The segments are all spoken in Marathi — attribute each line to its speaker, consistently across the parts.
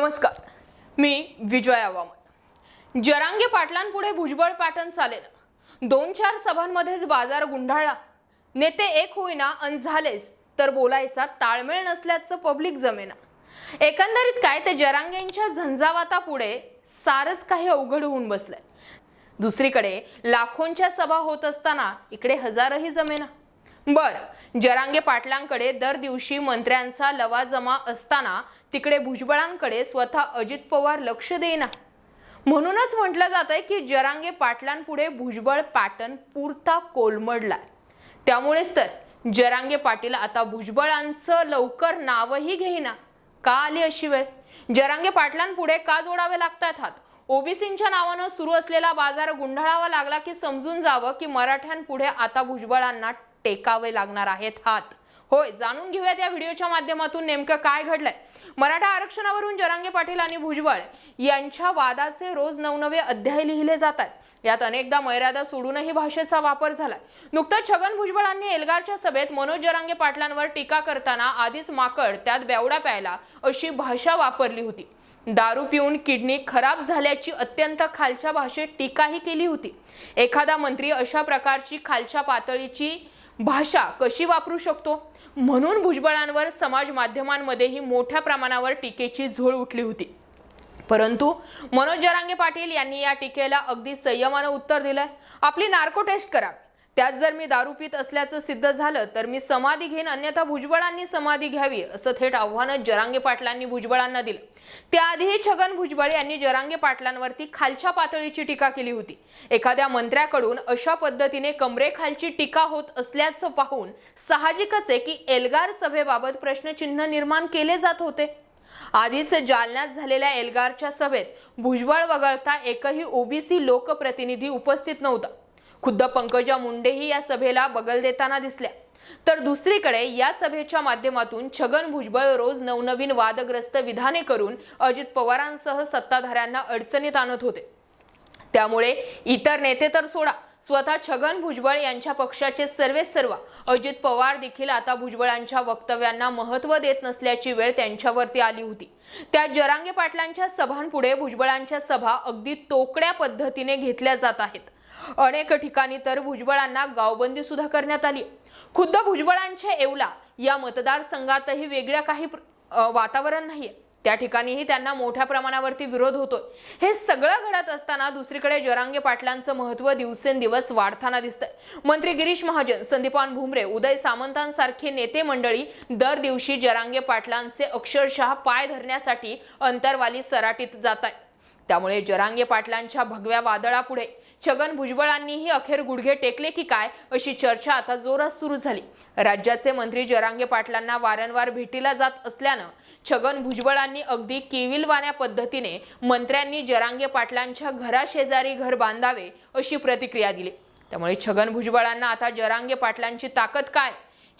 Speaker 1: नमस्कार. मी विजया वामन. जरांगे पाटलांपुढे भुजबळ पाटण चालेल. दोन चार सभांमध्येच बाजार गुंडाळला. नेते एक होईना अन झालेस तर बोलायचा ताळमेळ नसल्याचं पब्लिक जमेना. एकंदरीत काय ते जरांगेंच्या झंझावातापुढे सारच काही अवघड होऊन बसलंय. दुसरीकडे लाखोंच्या सभा होत असताना इकडे हजारही जमेना. बर जरांगे पाटलांकडे दर दिवशी मंत्र्यांचा लवाजमा असताना तिकडे भुजबळांकडे स्वतः अजित पवार लक्ष देईना. म्हणूनच म्हटलं जात आहे की जरांगे पाटलांपुढे भुजबळ पॅटर्न पुरता कोलमडलाय. त्यामुळेच तर जरांगे पाटील आता भुजबळांचं लवकर नावही घेईना. का आली अशी वेळ? जरांगे पाटलांपुढे का जोडावे लागतात हात? ओबीसींच्या नावानं सुरू असलेला बाजार गुंडाळावा लागला की समजून जावं की मराठ्यांपुढे आता भुजबळांना टेकावे लागणार आहेत हात. होय जाणून घेऊयात या व्हिडिओच्या माध्यमातून नेमकं काय घडलंय. मराठा आरक्षणावरून जरांगे पाटील आणि भुजबळ यांच्या वादाचे रोज नवनवे अध्याय लिहिले जातात यात अनेकदा मर्यादा सोडूनही भाषेचा वापर झालाय. नुकताच छगन भुजबळांनी एल्गारच्या सभेत मनोज जरांगे पाटलांवर टीका करताना आधीच माकड त्यात बेवडा प्यायला अशी भाषा वापरली होती. दारू पिऊन किडनी खराब झाल्याची अत्यंत खालच्या भाषेत टीकाही केली होती. एखादा मंत्री अशा प्रकारची खालच्या पातळीची भाषा कशी वापरू शकतो? म्हणून भुजबळांवर समाज माध्यमांमध्येही मोठ्या प्रमाणावर टीकेची झोळ उठली होती. परंतु मनोज जरांगे पाटील यांनी या टीकेला अगदी संयमानं उत्तर दिलंय. आपली नार्को टेस्ट करा. त्यात जर मी दारू पित असल्याचं सिद्ध झालं तर मी समाधी घेईन अन्यथा भुजबळांनी समाधी घ्यावी असं थेट आव्हानं जरांगे पाटलांनी भुजबळांना दिलं. त्याआधीही छगन भुजबळ यांनी जरांगे पाटलांवरती खालच्या पातळीची टीका केली होती. एखाद्या मंत्र्याकडून अशा पद्धतीने कमरेखालची टीका होत असल्याचं पाहून साहजिकच आहे की एल्गार सभेबाबत प्रश्नचिन्ह निर्माण केले जात होते. आधीच जालन्यात झालेल्या एल्गारच्या सभेत भुजबळ वगळता एकही ओबीसी लोकप्रतिनिधी उपस्थित नव्हता. खुद्द पंकजा मुंडेही या सभेला बगल देताना दिसल्या. तर दुसरीकडे या सभेच्या माध्यमातून छगन भुजबळ रोज नवनवीन वादग्रस्त विधाने करून अजित पवारांसह सत्ताधाऱ्यांना अडचणीत आणत होते. त्यामुळे इतर नेते तर सोडा स्वतः छगन भुजबळ यांच्या पक्षाचे सर्वे सर्व अजित पवार देखील आता भुजबळांच्या वक्तव्यांना महत्त्व देत नसल्याची वेळ त्यांच्यावरती आली होती. त्या जरांगे पाटलांच्या सभांपुढे भुजबळांच्या सभा अगदी तोकड्या पद्धतीने घेतल्या जात आहेत. अनेक ठिकाणी तर भुजबळांना गावबंदी सुद्धा करण्यात आली. खुद्द भुजबळांच्या येवला या मतदारसंघातही वेगळ्या काही वातावरण नाहीये. त्या ठिकाणीही त्यांना मोठ्या प्रमाणावरती विरोध होतोय. हे सगळं घडत असताना दुसरीकडे जरांगे पाटलांचं महत्त्व दिवसेंदिवस वाढताना दिसतंय. मंत्री गिरीश महाजन संदीपान भुमरे उदय सामंतांसारखे नेते मंडळी दर दिवशी जरांगे पाटलांचे अक्षरशः पाय धरण्यासाठी अंतरवाली सराटीत जात आहेत त्यामुळे जरांगे पाटलांच्या भगव्या वादळापुढे छगन भुजबळांनीही अखेर गुडघे टेकले की काय अशी चर्चा आता जोरात सुरू झाली. राज्याचे मंत्री जरांगे पाटलांना वारंवार भेटीला जात असल्यानं छगन भुजबळांनी अगदी केविलवाण्या पद्धतीने मंत्र्यांनी जरांगे पाटलांच्या घराशेजारी घर बांधावे अशी प्रतिक्रिया दिली. त्यामुळे छगन भुजबळांना आता जरांगे पाटलांची ताकद काय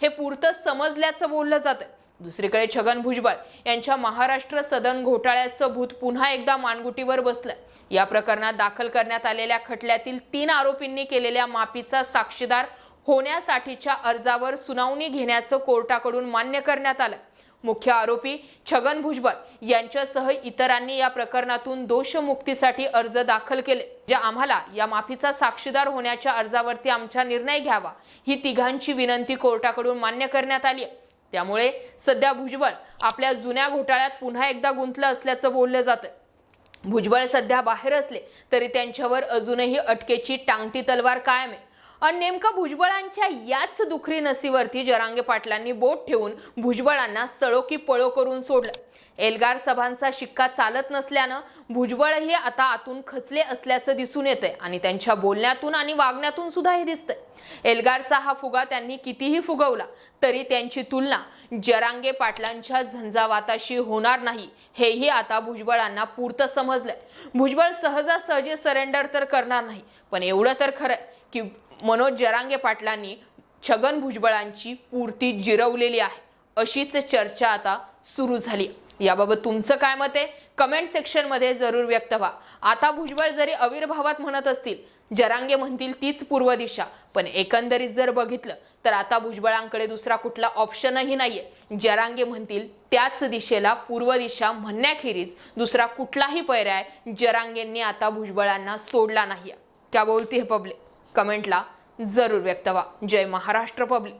Speaker 1: हे पुरतं समजल्याचं बोललं जातं दुसरीकडे छगन भुजबळ यांच्या महाराष्ट्र सदन घोटाळ्याचं भूत पुन्हा एकदा मानगुटीवर बसलं. या प्रकरणात दाखल करण्यात आलेल्या खटल्यातील तीन आरोपींनी केलेल्या माफीचा साक्षीदार होण्यासाठीच्या अर्जावर सुनावणी घेण्याचं कोर्टाकडून मान्य करण्यात आलं. मुख्य आरोपी छगन भुजबळ यांच्यासह इतरांनी या प्रकरणातून दोषमुक्तीसाठी अर्ज दाखल केले. जे आम्हाला या माफीचा साक्षीदार होण्याच्या अर्जावरती आमचा निर्णय घ्यावा ही तिघांची विनंती कोर्टाकडून मान्य करण्यात आली आहे. त्यामुळे सध्या भुजबळ आपल्या जुन्या घोटाळ्यात पुन्हा एकदा गुंतलं असल्याचं बोललं जातं. भुजबळ सध्या बाहेर असले तरी त्यांच्यावर अजूनही अटकेची टांगती तलवार कायम आहे. आणि नेमकं भुजबळांच्या याच दुखरी नसीवरती जरांगे पाटलांनी बोट ठेवून भुजबळांना सळोकी पळो करून सोडलं. एल्गार सभांचा शिक्का चालत नसल्यानं भुजबळही आता आतून खचले असल्याचं दिसून येतंय आणि त्यांच्या बोलण्यातून आणि वागण्यातून सुद्धा हे दिसतंय. एल्गारचा हा फुगा त्यांनी कितीही फुगवला तरी त्यांची तुलना जरांगे पाटलांच्या झंझावाताशी होणार नाही. हेही आता भुजबळांना पुरतं समजलंय. भुजबळ सहजासहजी सरेंडर तर करणार नाही पण एवढं तर खरंय. की मनोज जरांगे पाटलांनी छगन भुजबळांची पूर्ती जिरवलेली आहे. अशीच चर्चा आता सुरू झाली. याबाबत तुमचं काय मत आहे? कमेंट सेक्शनमध्ये जरूर व्यक्त व्हा. आता भुजबळ जरी अविर्भावात म्हणत असतील जरांगे म्हणतील तीच पूर्व दिशा. पण एकंदरीत जर बघितलं तर आता भुजबळांकडे दुसरा कुठला ऑप्शनही नाहीये. जरांगे म्हणतील त्याच दिशेला पूर्व दिशा म्हणण्याखेरीज दुसरा कुठलाही पर्याय जरांगेंनी आता भुजबळांना सोडला नाही त्या बोलती हे पब्लिक कमेंटला जरूर व्यक्त व्हा. जय महाराष्ट्र पब्लिक.